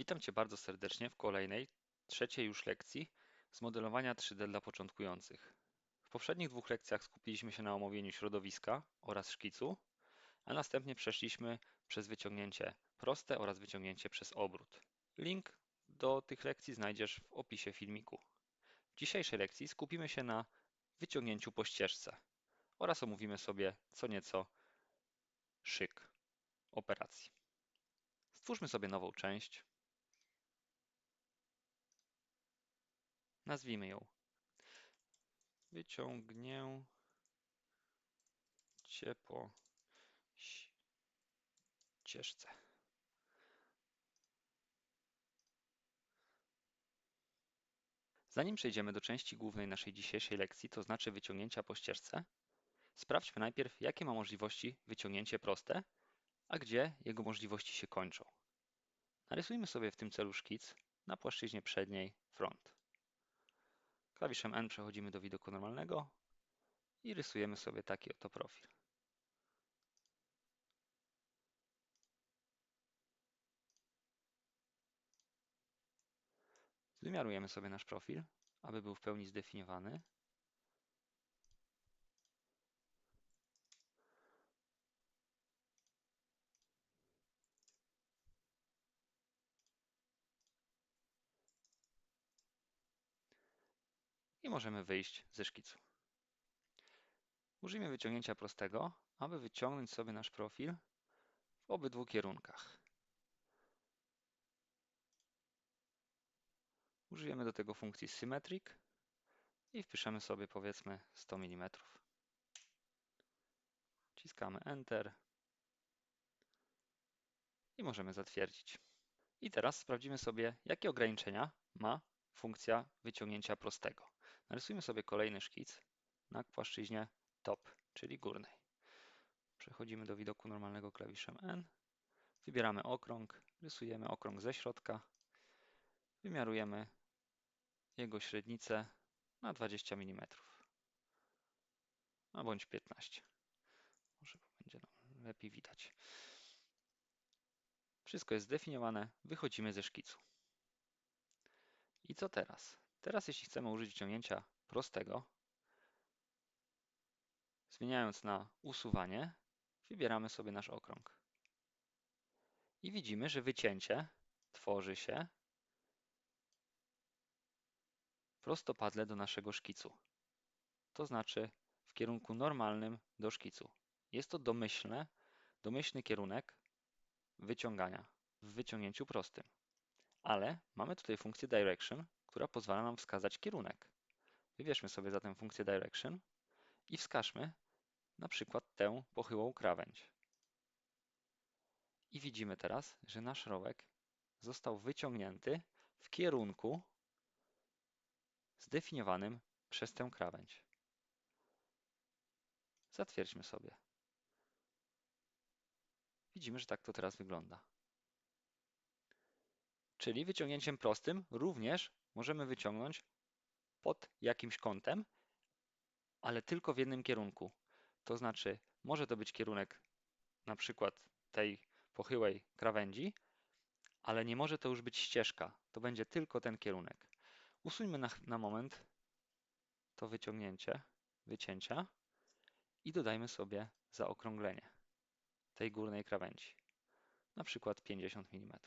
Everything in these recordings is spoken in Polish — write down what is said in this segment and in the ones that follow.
Witam Cię bardzo serdecznie w kolejnej, trzeciej już lekcji z modelowania 3D dla początkujących. W poprzednich dwóch lekcjach skupiliśmy się na omówieniu środowiska oraz szkicu, a następnie przeszliśmy przez wyciągnięcie proste oraz wyciągnięcie przez obrót. Link do tych lekcji znajdziesz w opisie filmiku. W dzisiejszej lekcji skupimy się na wyciągnięciu po ścieżce oraz omówimy sobie co nieco szyk operacji. Stwórzmy sobie nową część. Nazwijmy ją wyciągnię cię po ścieżce. Zanim przejdziemy do części głównej naszej dzisiejszej lekcji, to znaczy wyciągnięcia po ścieżce, sprawdźmy najpierw, jakie ma możliwości wyciągnięcie proste, a gdzie jego możliwości się kończą. Narysujmy sobie w tym celu szkic na płaszczyźnie przedniej front. Klawiszem N przechodzimy do widoku normalnego i rysujemy sobie taki oto profil. Wymiarujemy sobie nasz profil, aby był w pełni zdefiniowany. I możemy wyjść ze szkicu. Użyjmy wyciągnięcia prostego, aby wyciągnąć sobie nasz profil w obydwu kierunkach. Użyjemy do tego funkcji Symmetric i wpiszemy sobie powiedzmy 100 mm. Wciskamy Enter i możemy zatwierdzić. I teraz sprawdzimy sobie, jakie ograniczenia ma funkcja wyciągnięcia prostego. Narysujmy sobie kolejny szkic na płaszczyźnie top, czyli górnej. Przechodzimy do widoku normalnego klawiszem N. Wybieramy okrąg, rysujemy okrąg ze środka. Wymiarujemy jego średnicę na 20 mm. A bądź 15. Może będzie nam lepiej widać. Wszystko jest zdefiniowane. Wychodzimy ze szkicu. I co teraz? Teraz jeśli chcemy użyć ciągnięcia prostego, zmieniając na usuwanie, wybieramy sobie nasz okrąg. I widzimy, że wycięcie tworzy się prostopadle do naszego szkicu. To znaczy w kierunku normalnym do szkicu. Jest to domyślne, domyślny kierunek wyciągania w wyciągnięciu prostym. Ale mamy tutaj funkcję direction, która pozwala nam wskazać kierunek. Wybierzmy sobie zatem funkcję direction i wskażmy na przykład tę pochyłą krawędź. I widzimy teraz, że nasz rołek został wyciągnięty w kierunku zdefiniowanym przez tę krawędź. Zatwierdźmy sobie. Widzimy, że tak to teraz wygląda. Czyli wyciągnięciem prostym również możemy wyciągnąć pod jakimś kątem, ale tylko w jednym kierunku. To znaczy, może to być kierunek na przykład tej pochyłej krawędzi, ale nie może to już być ścieżka. To będzie tylko ten kierunek. Usuńmy na, na moment to wyciągnięcie, wycięcia i dodajmy sobie zaokrąglenie tej górnej krawędzi, na przykład 50 mm.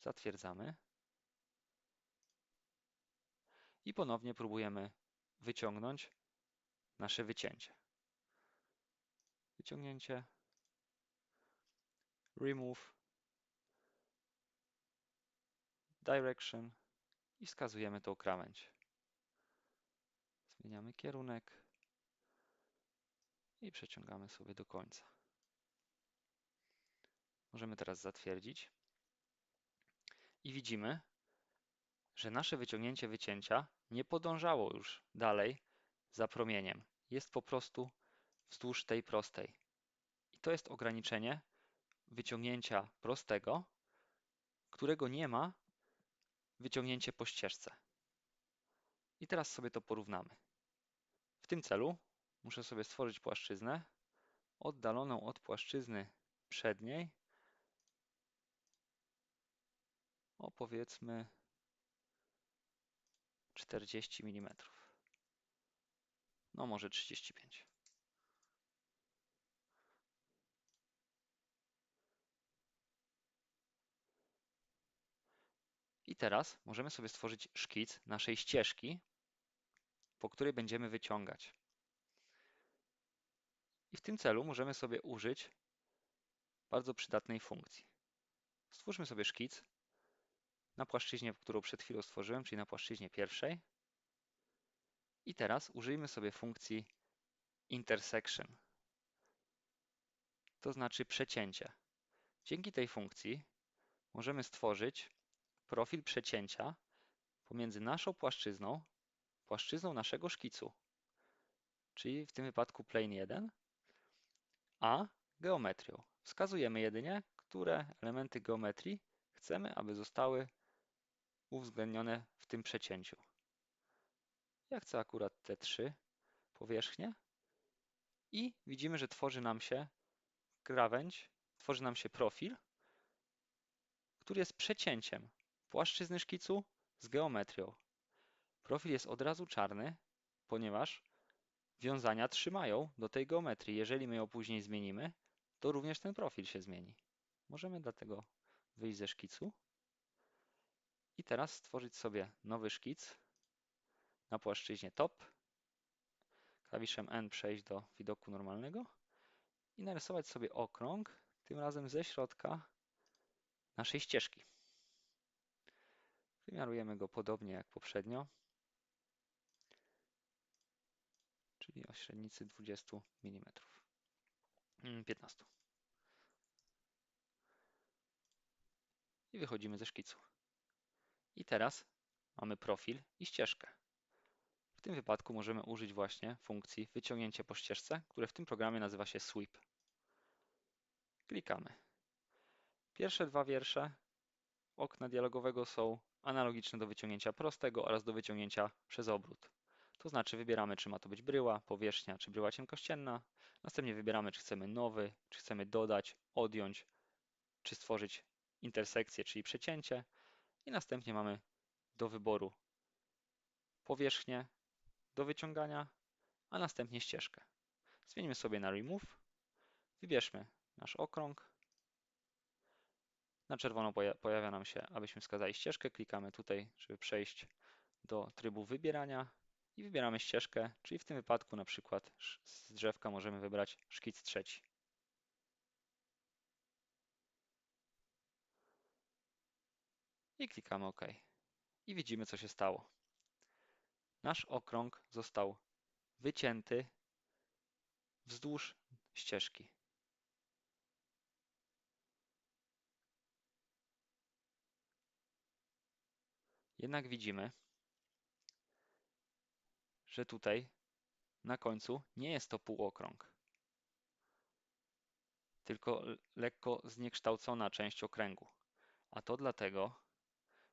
Zatwierdzamy i ponownie próbujemy wyciągnąć nasze wycięcie. Wyciągnięcie, remove, direction i wskazujemy tą krawędź. Zmieniamy kierunek i przeciągamy sobie do końca. Możemy teraz zatwierdzić i widzimy, że nasze wyciągnięcie wycięcia nie podążało już dalej za promieniem. Jest po prostu wzdłuż tej prostej. I to jest ograniczenie wyciągnięcia prostego, którego nie ma wyciągnięcie po ścieżce. I teraz sobie to porównamy. W tym celu muszę sobie stworzyć płaszczyznę oddaloną od płaszczyzny przedniej powiedzmy 40 mm. No może 35. I teraz możemy sobie stworzyć szkic naszej ścieżki, po której będziemy wyciągać. I w tym celu możemy sobie użyć bardzo przydatnej funkcji. Stwórzmy sobie szkic na płaszczyźnie, którą przed chwilą stworzyłem, czyli na płaszczyźnie pierwszej. I teraz użyjmy sobie funkcji intersection, to znaczy przecięcie. Dzięki tej funkcji możemy stworzyć profil przecięcia pomiędzy naszą płaszczyzną, płaszczyzną naszego szkicu, czyli w tym wypadku plane 1, a geometrią. Wskazujemy jedynie, które elementy geometrii chcemy, aby zostały uwzględnione w tym przecięciu. Ja chcę akurat te trzy powierzchnie i widzimy, że tworzy nam się krawędź, tworzy nam się profil, który jest przecięciem płaszczyzny szkicu z geometrią. Profil jest od razu czarny, ponieważ wiązania trzymają do tej geometrii. Jeżeli my ją później zmienimy, to również ten profil się zmieni. Możemy dlatego wyjść ze szkicu i teraz stworzyć sobie nowy szkic na płaszczyźnie top, klawiszem N przejść do widoku normalnego i narysować sobie okrąg, tym razem ze środka naszej ścieżki. Wymiarujemy go podobnie jak poprzednio, czyli o średnicy 20 mm. 15. I wychodzimy ze szkicu. I teraz mamy profil i ścieżkę. W tym wypadku możemy użyć właśnie funkcji wyciągnięcie po ścieżce, które w tym programie nazywa się sweep. Klikamy. Pierwsze dwa wiersze okna dialogowego są analogiczne do wyciągnięcia prostego oraz do wyciągnięcia przez obrót. To znaczy wybieramy, czy ma to być bryła, powierzchnia, czy bryła cienkościenna. Następnie wybieramy, czy chcemy nowy, czy chcemy dodać, odjąć, czy stworzyć intersekcję, czyli przecięcie. I następnie mamy do wyboru powierzchnię do wyciągania, a następnie ścieżkę. Zmieńmy sobie na Remove. Wybierzmy nasz okrąg. Na czerwono pojawia nam się, abyśmy wskazali ścieżkę. Klikamy tutaj, żeby przejść do trybu wybierania i wybieramy ścieżkę, czyli w tym wypadku na przykład z drzewka możemy wybrać szkic trzeci. I klikamy OK. I widzimy, co się stało. Nasz okrąg został wycięty wzdłuż ścieżki. Jednak widzimy, że tutaj na końcu nie jest to półokrąg, tylko lekko zniekształcona część okręgu. A to dlatego,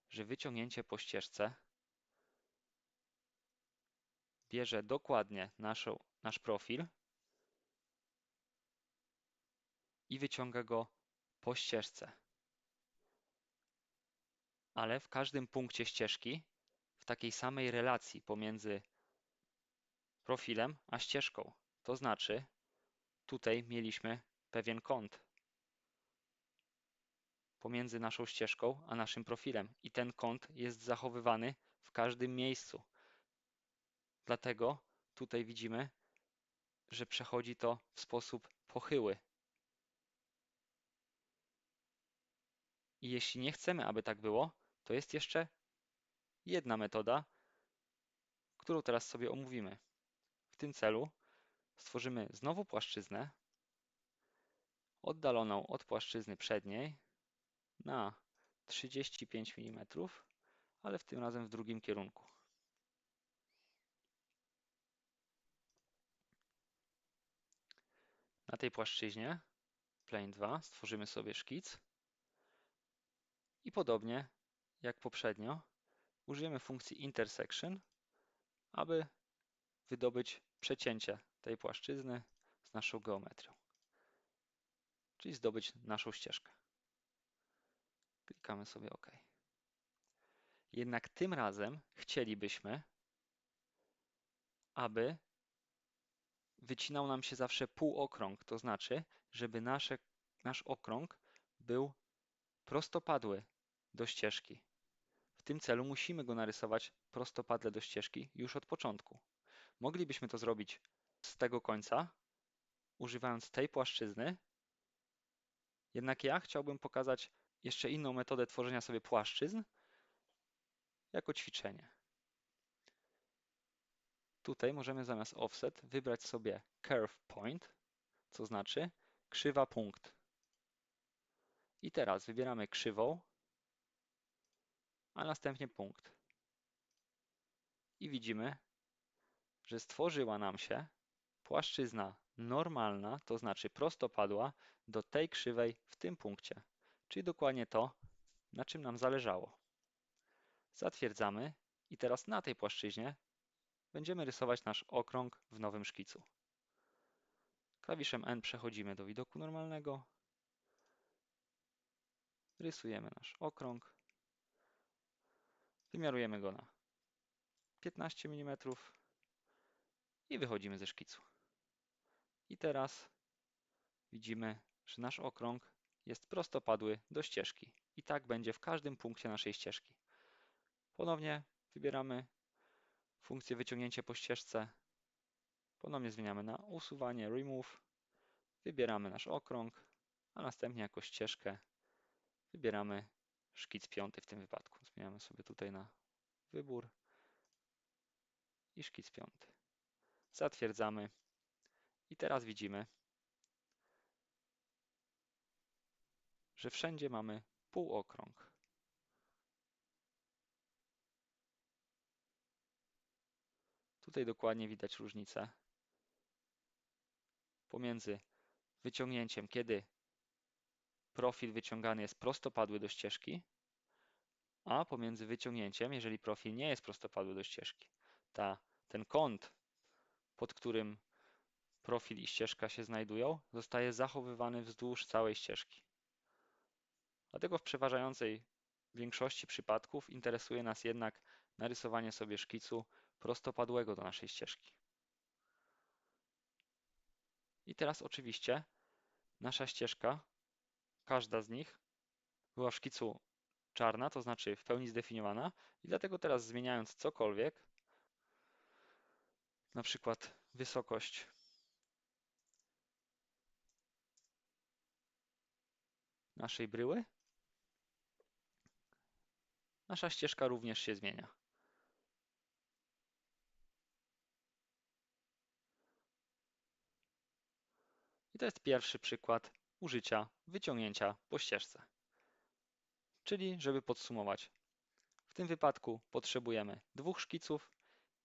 że wyciągnięcie po ścieżce bierze dokładnie naszą, nasz profil i wyciąga go po ścieżce. Ale w każdym punkcie ścieżki, w takiej samej relacji pomiędzy profilem a ścieżką. To znaczy, tutaj mieliśmy pewien kąt pomiędzy naszą ścieżką a naszym profilem i ten kąt jest zachowywany w każdym miejscu. Dlatego tutaj widzimy, że przechodzi to w sposób pochyły. I jeśli nie chcemy, aby tak było, to jest jeszcze jedna metoda, którą teraz sobie omówimy. W tym celu stworzymy znowu płaszczyznę oddaloną od płaszczyzny przedniej na 35 mm, ale w tym razem w drugim kierunku. Na tej płaszczyźnie plane 2 stworzymy sobie szkic i podobnie jak poprzednio użyjemy funkcji intersection, aby wydobyć przecięcie tej płaszczyzny z naszą geometrią, czyli zdobyć naszą ścieżkę. Klikamy sobie OK. Jednak tym razem chcielibyśmy, aby wycinał nam się zawsze półokrąg, to znaczy, żeby nasze, nasz okrąg był prostopadły do ścieżki. W tym celu musimy go narysować prostopadle do ścieżki już od początku. Moglibyśmy to zrobić z tego końca, używając tej płaszczyzny, jednak ja chciałbym pokazać jeszcze inną metodę tworzenia sobie płaszczyzn jako ćwiczenie. Tutaj możemy zamiast offset wybrać sobie curve point, co znaczy krzywa punkt. I teraz wybieramy krzywą, a następnie punkt. I widzimy, że stworzyła nam się płaszczyzna normalna, to znaczy prostopadła do tej krzywej w tym punkcie, czyli dokładnie to, na czym nam zależało. Zatwierdzamy i teraz na tej płaszczyźnie będziemy rysować nasz okrąg w nowym szkicu. Klawiszem N przechodzimy do widoku normalnego. Rysujemy nasz okrąg. Wymiarujemy go na 15 mm i wychodzimy ze szkicu. I teraz widzimy, że nasz okrąg jest prostopadły do ścieżki. I tak będzie w każdym punkcie naszej ścieżki. Ponownie wybieramy funkcję wyciągnięcie po ścieżce. Ponownie zmieniamy na usuwanie, remove. Wybieramy nasz okrąg, a następnie jako ścieżkę wybieramy szkic piąty w tym wypadku. Zmieniamy sobie tutaj na wybór i szkic piąty. Zatwierdzamy i teraz widzimy, że wszędzie mamy półokrąg. Tutaj dokładnie widać różnicę pomiędzy wyciągnięciem, kiedy profil wyciągany jest prostopadły do ścieżki, a pomiędzy wyciągnięciem, jeżeli profil nie jest prostopadły do ścieżki. Ta, ten kąt, pod którym profil i ścieżka się znajdują, zostaje zachowywany wzdłuż całej ścieżki. Dlatego w przeważającej większości przypadków interesuje nas jednak narysowanie sobie szkicu prostopadłego do naszej ścieżki. I teraz oczywiście nasza ścieżka, każda z nich była w szkicu czarna, to znaczy w pełni zdefiniowana i dlatego teraz zmieniając cokolwiek, na przykład wysokość naszej bryły, nasza ścieżka również się zmienia. I to jest pierwszy przykład użycia wyciągnięcia po ścieżce. Czyli, żeby podsumować, w tym wypadku potrzebujemy dwóch szkiców.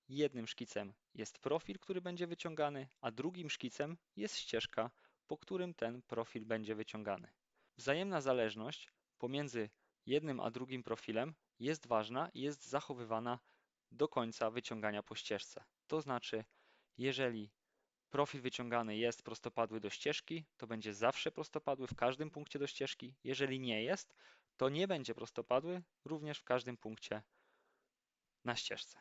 Jednym szkicem jest profil, który będzie wyciągany, a drugim szkicem jest ścieżka, po którym ten profil będzie wyciągany. Wzajemna zależność pomiędzy jednym a drugim profilem jest ważna i jest zachowywana do końca wyciągania po ścieżce. To znaczy, jeżeli profil wyciągany jest prostopadły do ścieżki, to będzie zawsze prostopadły w każdym punkcie do ścieżki. Jeżeli nie jest, to nie będzie prostopadły również w każdym punkcie na ścieżce.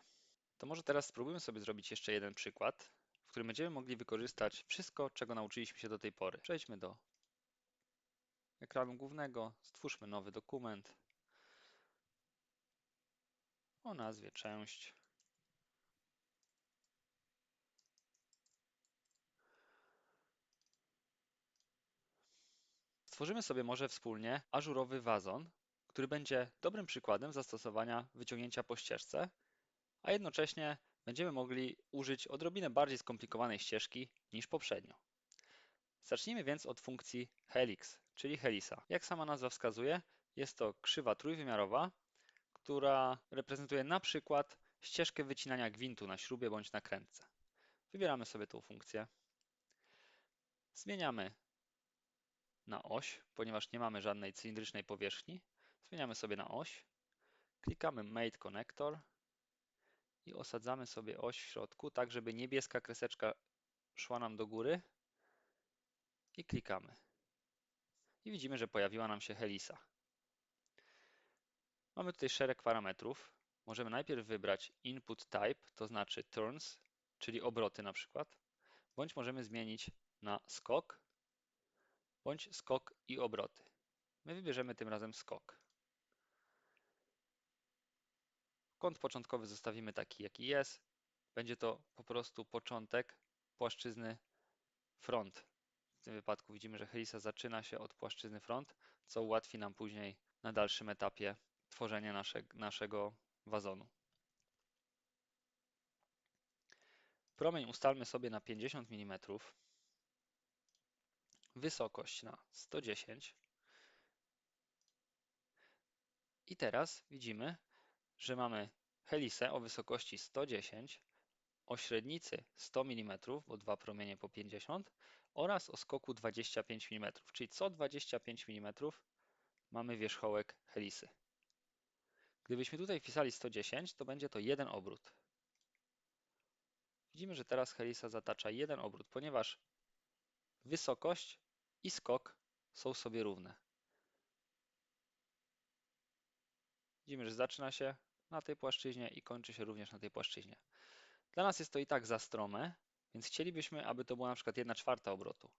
To może teraz spróbujmy sobie zrobić jeszcze jeden przykład, w którym będziemy mogli wykorzystać wszystko, czego nauczyliśmy się do tej pory. Przejdźmy do ekranu głównego, stwórzmy nowy dokument. O nazwie część. Stworzymy sobie może wspólnie ażurowy wazon, który będzie dobrym przykładem zastosowania wyciągnięcia po ścieżce, a jednocześnie będziemy mogli użyć odrobinę bardziej skomplikowanej ścieżki niż poprzednio. Zacznijmy więc od funkcji helix, czyli helisa. Jak sama nazwa wskazuje, jest to krzywa trójwymiarowa, która reprezentuje na przykład ścieżkę wycinania gwintu na śrubie bądź nakrętce. Wybieramy sobie tą funkcję. Zmieniamy na oś, ponieważ nie mamy żadnej cylindrycznej powierzchni. Zmieniamy sobie na oś, klikamy Mate Connector i osadzamy sobie oś w środku, tak żeby niebieska kreseczka szła nam do góry i klikamy. I widzimy, że pojawiła nam się helisa. Mamy tutaj szereg parametrów. możemy najpierw wybrać input type, to znaczy turns, czyli obroty na przykład, bądź możemy zmienić na skok, bądź skok i obroty. My wybierzemy tym razem skok. Kąt początkowy zostawimy taki, jaki jest. Będzie to po prostu początek płaszczyzny front. W tym wypadku widzimy, że helisa zaczyna się od płaszczyzny front, co ułatwi nam później na dalszym etapie tworzenie nasze, naszego wazonu. Promień ustalmy sobie na 50 mm, wysokość na 110 i teraz widzimy, że mamy helisę o wysokości 110, o średnicy 100 mm, bo dwa promienie po 50 oraz o skoku 25 mm, czyli co 25 mm mamy wierzchołek helisy. Gdybyśmy tutaj wpisali 110, to będzie to jeden obrót. Widzimy, że teraz helisa zatacza jeden obrót, ponieważ wysokość i skok są sobie równe. Widzimy, że zaczyna się na tej płaszczyźnie i kończy się również na tej płaszczyźnie. Dla nas jest to i tak za strome, więc chcielibyśmy, aby to była na przykład 1 czwarta obrotu.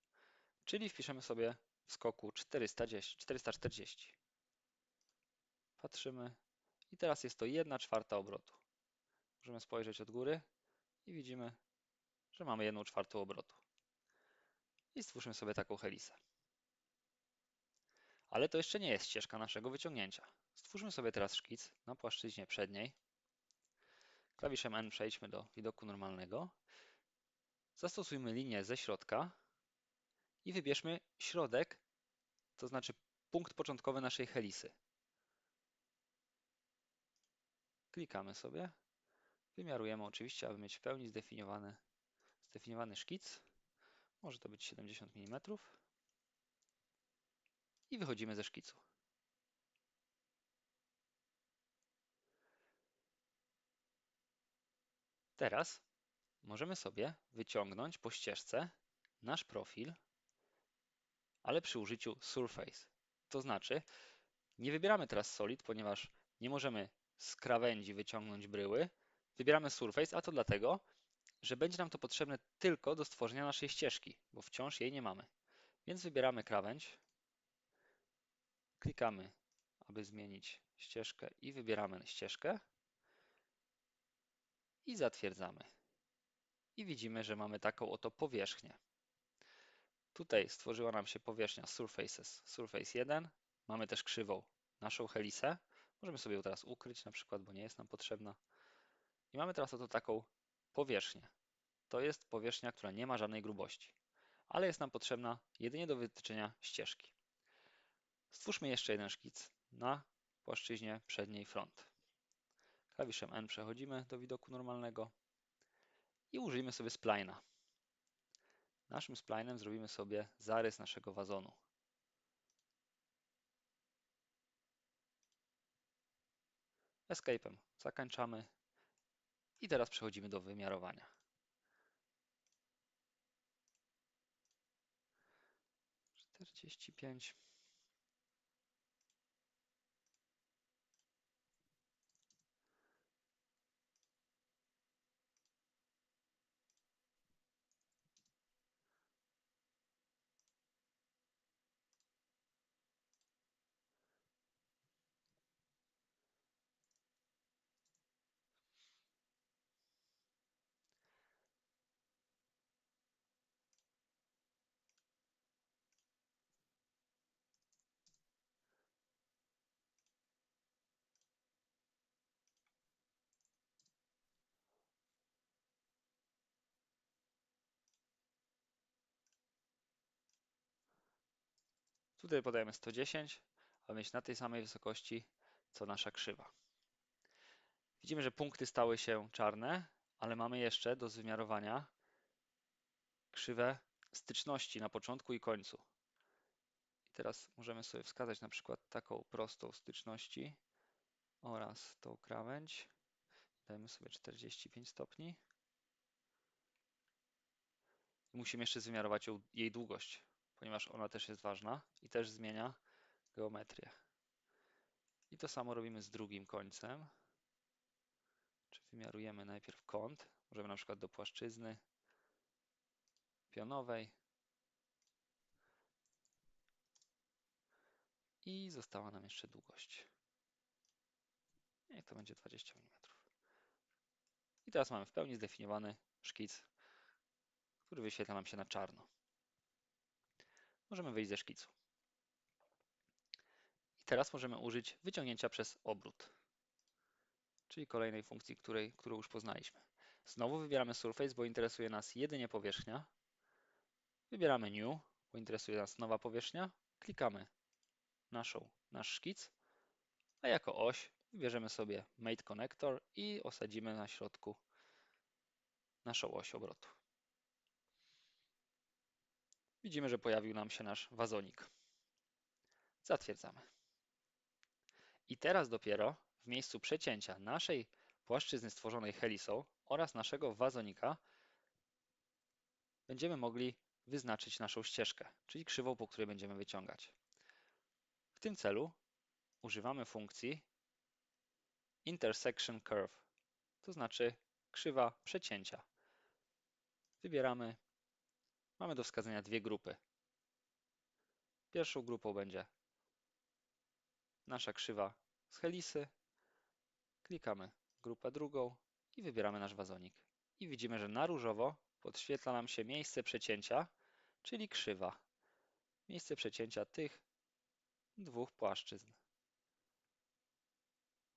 Czyli wpiszemy sobie w skoku 410, 440. Patrzymy i teraz jest to 1 czwarta obrotu. Możemy spojrzeć od góry i widzimy, że mamy 1 czwartą obrotu. I stwórzmy sobie taką helisę. Ale to jeszcze nie jest ścieżka naszego wyciągnięcia. Stwórzmy sobie teraz szkic na płaszczyźnie przedniej. Klawiszem N przejdźmy do widoku normalnego. Zastosujmy linię ze środka i wybierzmy środek, to znaczy punkt początkowy naszej helisy. Klikamy sobie, wymiarujemy oczywiście, aby mieć w pełni zdefiniowany, zdefiniowany szkic. Może to być 70 mm. I wychodzimy ze szkicu. Teraz możemy sobie wyciągnąć po ścieżce nasz profil, ale przy użyciu Surface. To znaczy, nie wybieramy teraz Solid, ponieważ nie możemy z krawędzi wyciągnąć bryły. Wybieramy Surface, a to dlatego, że będzie nam to potrzebne tylko do stworzenia naszej ścieżki, bo wciąż jej nie mamy. Więc wybieramy krawędź, klikamy, aby zmienić ścieżkę i wybieramy ścieżkę i zatwierdzamy. I widzimy, że mamy taką oto powierzchnię. Tutaj stworzyła nam się powierzchnia Surfaces, Surface 1. Mamy też krzywą naszą helisę. Możemy sobie ją teraz ukryć na przykład, bo nie jest nam potrzebna. I mamy teraz oto taką powierzchnię. To jest powierzchnia, która nie ma żadnej grubości, ale jest nam potrzebna jedynie do wytyczenia ścieżki. Stwórzmy jeszcze jeden szkic na płaszczyźnie przedniej front. Klawiszem N przechodzimy do widoku normalnego i użyjmy sobie spline'a. Naszym spline'em zrobimy sobie zarys naszego wazonu. Escape'em zakończamy i teraz przechodzimy do wymiarowania. Czterdzieści pięć. Tutaj podajemy 110, aby mieć na tej samej wysokości co nasza krzywa. Widzimy, że punkty stały się czarne, ale mamy jeszcze do wymiarowania krzywę styczności na początku i końcu. I teraz możemy sobie wskazać na przykład taką prostą styczności oraz tą krawędź. Dajmy sobie 45 stopni. I musimy jeszcze wymiarować jej długość ponieważ ona też jest ważna i też zmienia geometrię. I to samo robimy z drugim końcem. Wymiarujemy najpierw kąt, możemy na przykład do płaszczyzny pionowej. I została nam jeszcze długość. Niech to będzie 20 mm. I teraz mamy w pełni zdefiniowany szkic, który wyświetla nam się na czarno. Możemy wyjść ze szkicu. I teraz możemy użyć wyciągnięcia przez obrót, czyli kolejnej funkcji, której, którą już poznaliśmy. Znowu wybieramy Surface, bo interesuje nas jedynie powierzchnia. Wybieramy New, bo interesuje nas nowa powierzchnia. Klikamy naszą, nasz szkic, a jako oś wybierzemy sobie Mate Connector i osadzimy na środku naszą oś obrotu. Widzimy, że pojawił nam się nasz wazonik. Zatwierdzamy. I teraz dopiero w miejscu przecięcia naszej płaszczyzny stworzonej helisą oraz naszego wazonika będziemy mogli wyznaczyć naszą ścieżkę, czyli krzywą, po której będziemy wyciągać. W tym celu używamy funkcji intersection curve, to znaczy krzywa przecięcia. Wybieramy, mamy do wskazania dwie grupy. Pierwszą grupą będzie nasza krzywa z helisy. Klikamy grupę drugą i wybieramy nasz wazonik. I widzimy, że na różowo podświetla nam się miejsce przecięcia, czyli krzywa. Miejsce przecięcia tych dwóch płaszczyzn.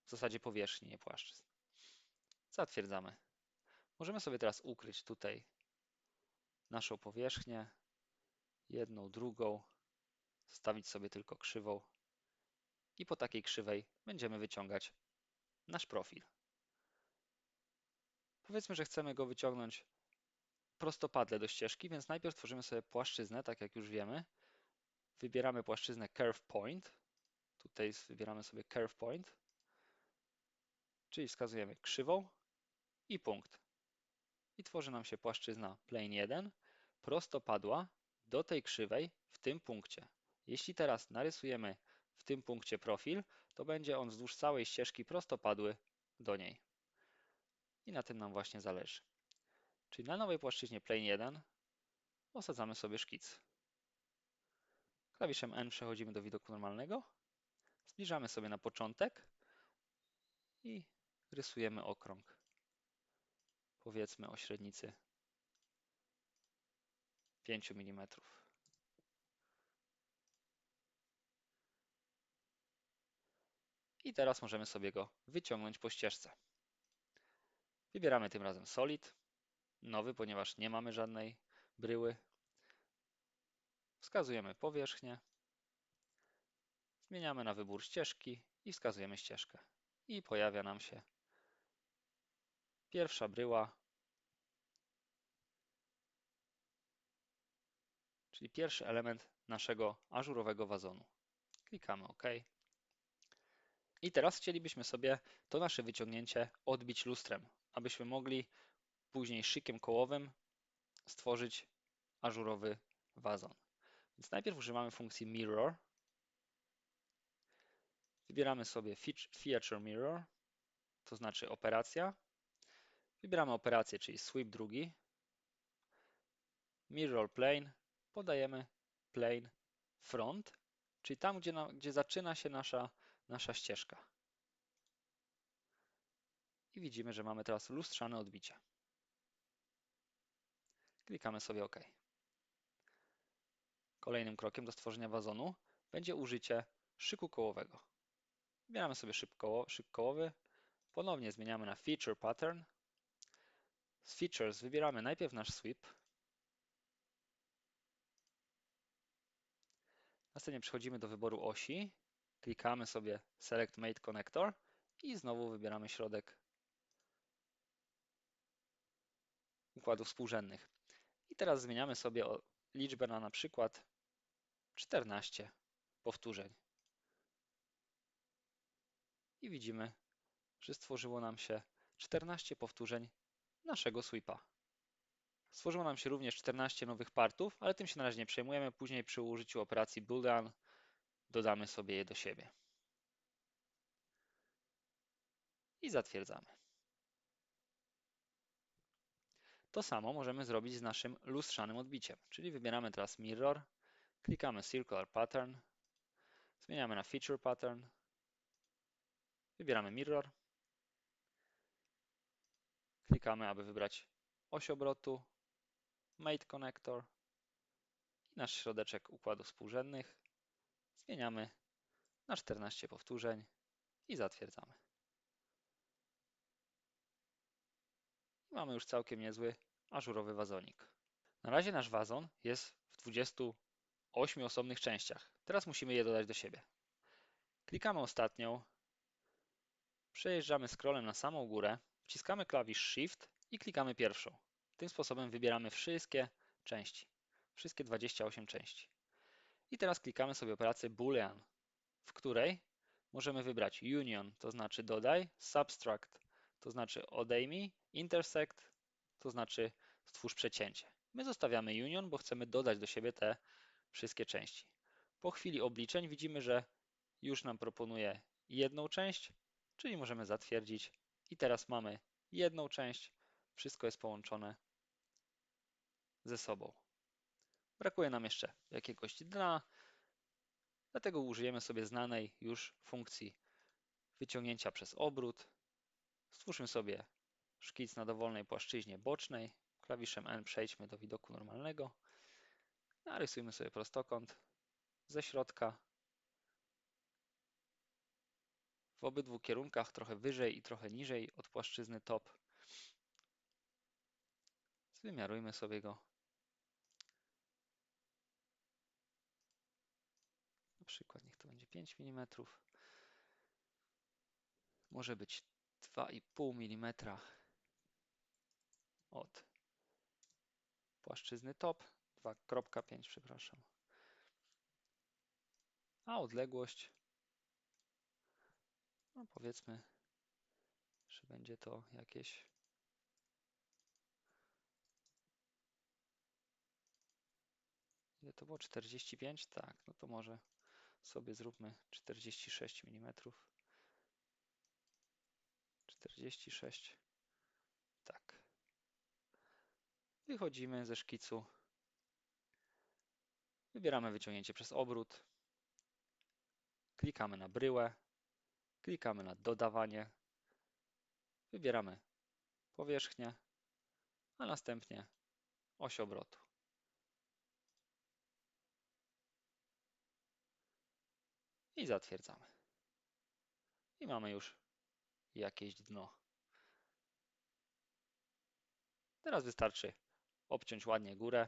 W zasadzie powierzchni, nie płaszczyzn. Zatwierdzamy. Możemy sobie teraz ukryć tutaj naszą powierzchnię, jedną, drugą, zostawić sobie tylko krzywą i po takiej krzywej będziemy wyciągać nasz profil. Powiedzmy, że chcemy go wyciągnąć prostopadle do ścieżki, więc najpierw tworzymy sobie płaszczyznę, tak jak już wiemy. Wybieramy płaszczyznę Curve Point. Tutaj wybieramy sobie Curve Point, czyli wskazujemy krzywą i punkt. I tworzy nam się płaszczyzna Plane 1 prostopadła do tej krzywej w tym punkcie. Jeśli teraz narysujemy w tym punkcie profil, to będzie on wzdłuż całej ścieżki prostopadły do niej. I na tym nam właśnie zależy. Czyli na nowej płaszczyźnie Plane 1 osadzamy sobie szkic. Klawiszem N przechodzimy do widoku normalnego, zbliżamy sobie na początek i rysujemy okrąg. Powiedzmy o średnicy 5 mm. I teraz możemy sobie go wyciągnąć po ścieżce. Wybieramy tym razem Solid, nowy, ponieważ nie mamy żadnej bryły. Wskazujemy powierzchnię, zmieniamy na wybór ścieżki i wskazujemy ścieżkę. I pojawia nam się pierwsza bryła, czyli pierwszy element naszego ażurowego wazonu. Klikamy OK. I teraz chcielibyśmy sobie to nasze wyciągnięcie odbić lustrem, abyśmy mogli później szykiem kołowym stworzyć ażurowy wazon. Więc najpierw używamy funkcji mirror. Wybieramy sobie feature mirror, to znaczy operacja. Wybieramy operację, czyli sweep drugi. Mirror plane, podajemy plane front, czyli tam, gdzie, na, gdzie zaczyna się nasza nasza ścieżka. I widzimy, że mamy teraz lustrzane odbicie. Klikamy sobie OK. Kolejnym krokiem do stworzenia wazonu będzie użycie szyku kołowego. Wybieramy sobie szyk, koło, kołowy, ponownie zmieniamy na Feature Pattern. Z Features wybieramy najpierw nasz sweep. Następnie przechodzimy do wyboru osi Klikamy sobie Select Mate Connector i znowu wybieramy środek układów współrzędnych. I teraz zmieniamy sobie liczbę na na przykład 14 powtórzeń. I widzimy, że stworzyło nam się 14 powtórzeń naszego sweepa. Stworzyło nam się również 14 nowych partów, ale tym się na razie nie przejmujemy. Później przy użyciu operacji boolean dodamy sobie je do siebie. I zatwierdzamy. To samo możemy zrobić z naszym lustrzanym odbiciem, czyli wybieramy teraz Mirror, klikamy Circular Pattern, zmieniamy na Feature Pattern, wybieramy Mirror, klikamy, aby wybrać oś obrotu, Mate Connector i nasz środeczek układów współrzędnych. Zmieniamy na 14 powtórzeń i zatwierdzamy. Mamy już całkiem niezły ażurowy wazonik. Na razie nasz wazon jest w 28 osobnych częściach. Teraz musimy je dodać do siebie. Klikamy ostatnią, przejeżdżamy scrollem na samą górę, wciskamy klawisz Shift i klikamy pierwszą. Tym sposobem wybieramy wszystkie części, wszystkie 28 części. I teraz klikamy sobie operację Boolean, w której możemy wybrać Union, to znaczy dodaj, Subtract, to znaczy odejmij, Intersect, to znaczy stwórz przecięcie. My zostawiamy Union, bo chcemy dodać do siebie te wszystkie części. Po chwili obliczeń widzimy, że już nam proponuje jedną część, czyli możemy zatwierdzić i teraz mamy jedną część, wszystko jest połączone ze sobą. Brakuje nam jeszcze jakiegoś dna, dlatego użyjemy sobie znanej już funkcji wyciągnięcia przez obrót. Stwórzmy sobie szkic na dowolnej płaszczyźnie bocznej. Klawiszem N przejdźmy do widoku normalnego. Narysujmy sobie prostokąt ze środka. W obydwu kierunkach trochę wyżej i trochę niżej od płaszczyzny top. Wymiarujmy sobie go. Na przykład niech to będzie 5 mm. Może być 2,5 mm od płaszczyzny top, 2,5 przepraszam. A odległość, no powiedzmy, że będzie to jakieś Ile to było? 45? Tak, no to może sobie zróbmy 46 mm. 46. Tak. Wychodzimy ze szkicu. Wybieramy wyciągnięcie przez obrót. Klikamy na bryłę. Klikamy na dodawanie. Wybieramy powierzchnię, a następnie oś obrotu. I zatwierdzamy. I mamy już jakieś dno. Teraz wystarczy obciąć ładnie górę,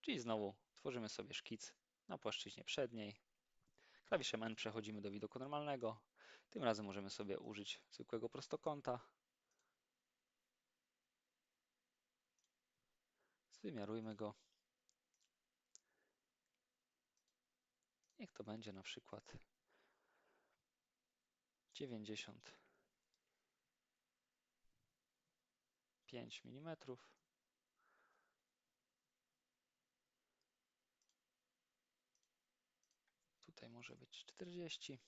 czyli znowu tworzymy sobie szkic na płaszczyźnie przedniej. Klawiszem N przechodzimy do widoku normalnego. Tym razem możemy sobie użyć zwykłego prostokąta. Wymiarujmy go. Niech to będzie na przykład 95 mm. Tutaj może być 40.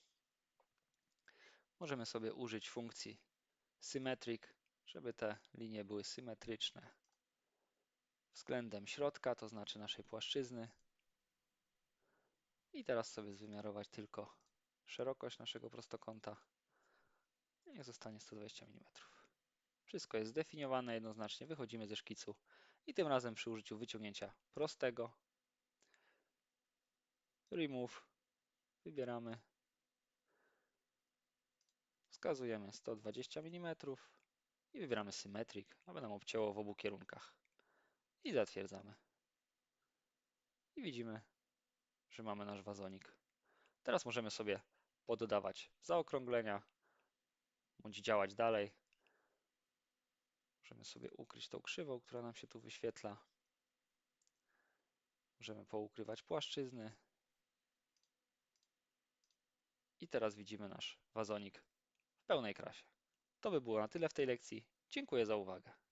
Możemy sobie użyć funkcji symmetric, żeby te linie były symetryczne względem środka, to znaczy naszej płaszczyzny. I teraz sobie zwymiarować tylko szerokość naszego prostokąta. Niech zostanie 120 mm. Wszystko jest zdefiniowane jednoznacznie. Wychodzimy ze szkicu i tym razem przy użyciu wyciągnięcia prostego remove wybieramy wskazujemy 120 mm i wybieramy symmetric, aby nam obcięło w obu kierunkach i zatwierdzamy. I widzimy, że mamy nasz wazonik. Teraz możemy sobie poddawać zaokrąglenia, bądź działać dalej. Możemy sobie ukryć tą krzywą, która nam się tu wyświetla. Możemy poukrywać płaszczyzny. I teraz widzimy nasz wazonik pełnej krasie. To by było na tyle w tej lekcji. Dziękuję za uwagę.